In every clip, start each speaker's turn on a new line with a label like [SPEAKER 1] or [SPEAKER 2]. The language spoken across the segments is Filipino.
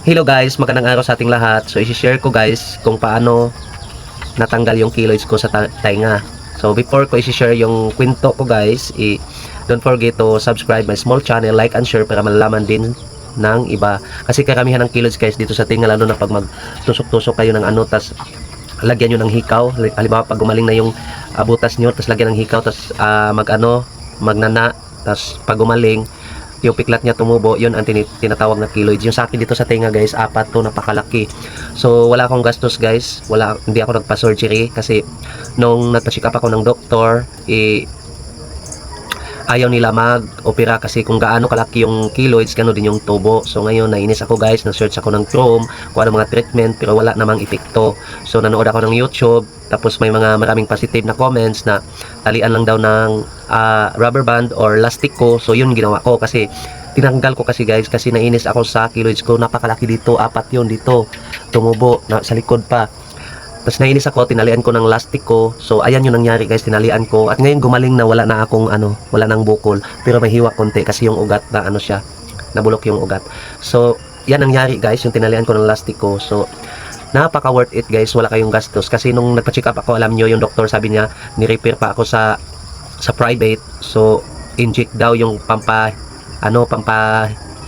[SPEAKER 1] Hello guys, magandang araw sa ating lahat. So, isi-share ko guys kung paano natanggal yung keloids ko sa ta- tainga. So, before ko isi-share yung kwento ko guys, i- don't forget to subscribe my small channel, like and share para malalaman din ng iba. Kasi karamihan ng keloids guys dito sa tinga, lalo na pag magtusok-tusok kayo ng ano, tas lagyan nyo ng hikaw. Halimbawa, pag gumaling na yung ah, butas nyo, tas lagyan ng hikaw, tas ah, mag ano, magnana, tas pag gumaling, yung piklat niya tumubo, yun ang tinatawag na keloids. Yung sa akin dito sa tenga guys, apat to, napakalaki. So, wala akong gastos guys. Wala, hindi ako nagpa-surgery kasi nung nagpa-check up ako ng doktor, eh, ayaw nila mag-opera kasi kung gaano kalaki yung keloids, gano'n din yung tubo. So ngayon, nainis ako guys, na-search ako ng Chrome, kung ano mga treatment, pero wala namang epekto. So nanood ako ng YouTube, tapos may mga maraming positive na comments na talian lang daw ng ah, rubber band or lastiko. So yun ginawa ko kasi tinanggal ko kasi guys kasi nainis ako sa keloids ko napakalaki dito apat yun dito tumubo na, sa likod pa tapos nainis ako, tinalian ko ng lastik ko. So, ayan yung nangyari guys, tinalian ko. At ngayon gumaling na wala na akong ano, wala nang bukol. Pero may hiwa konti kasi yung ugat na ano siya, nabulok yung ugat. So, yan nangyari guys, yung tinalian ko ng lastik ko. So, napaka worth it guys, wala kayong gastos. Kasi nung nagpa-check up ako, alam nyo, yung doktor sabi niya, ni-repair pa ako sa sa private. So, inject daw yung pampa, ano,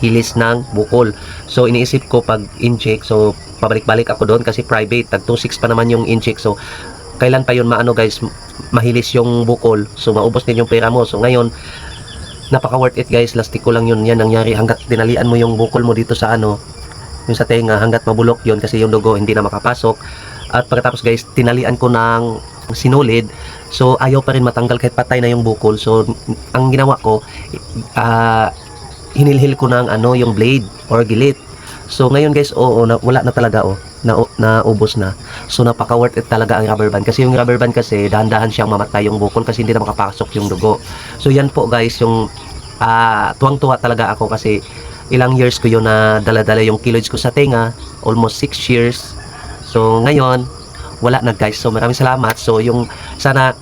[SPEAKER 1] pampahilis ng bukol. So, iniisip ko pag inject, so, pabalik-balik ako doon kasi private. Tag 2.6 pa naman yung inject. So, kailan pa yun maano guys, mahilis yung bukol. So, maubos din yung pera mo. So, ngayon, napaka worth it guys. Lastiko lang yun. Yan nangyari hanggat dinalian mo yung bukol mo dito sa ano, yung sa tenga hanggat mabulok yun kasi yung dugo hindi na makapasok. At pagkatapos guys, tinalian ko ng sinulid. So, ayaw pa rin matanggal kahit patay na yung bukol. So, ang ginawa ko, ah, hinilhil ko ng ano, yung blade or gilit. So ngayon guys, oo, na, wala na talaga oh. Na, naubos na. So napaka worth it talaga ang rubber band. Kasi yung rubber band kasi dahan-dahan siyang mamatay yung bukol kasi hindi na makapasok yung dugo. So yan po guys, yung ah, tuwang-tuwa talaga ako kasi ilang years ko yun na dala-dala yung kiloids ko sa tenga. Almost 6 years. So ngayon, wala na guys. So maraming salamat. So yung sana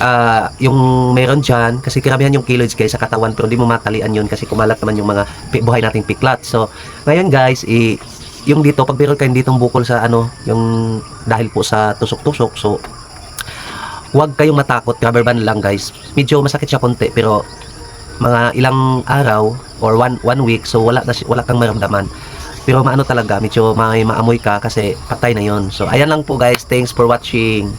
[SPEAKER 1] ah, yung meron dyan, kasi karamihan yung kiloids guys sa katawan, pero hindi mo matalian yun kasi kumalat naman yung mga buhay nating piklat. So, ngayon guys, i yung dito, pag meron kayo ditong bukol sa ano, yung dahil po sa tusok-tusok, so, huwag kayong matakot, rubber band lang guys. Medyo masakit siya konti, pero mga ilang araw or one, one week, so wala, na, wala kang maramdaman. Pero maano talaga, medyo may maamoy ka kasi patay na yon So, ayan lang po guys. Thanks for watching.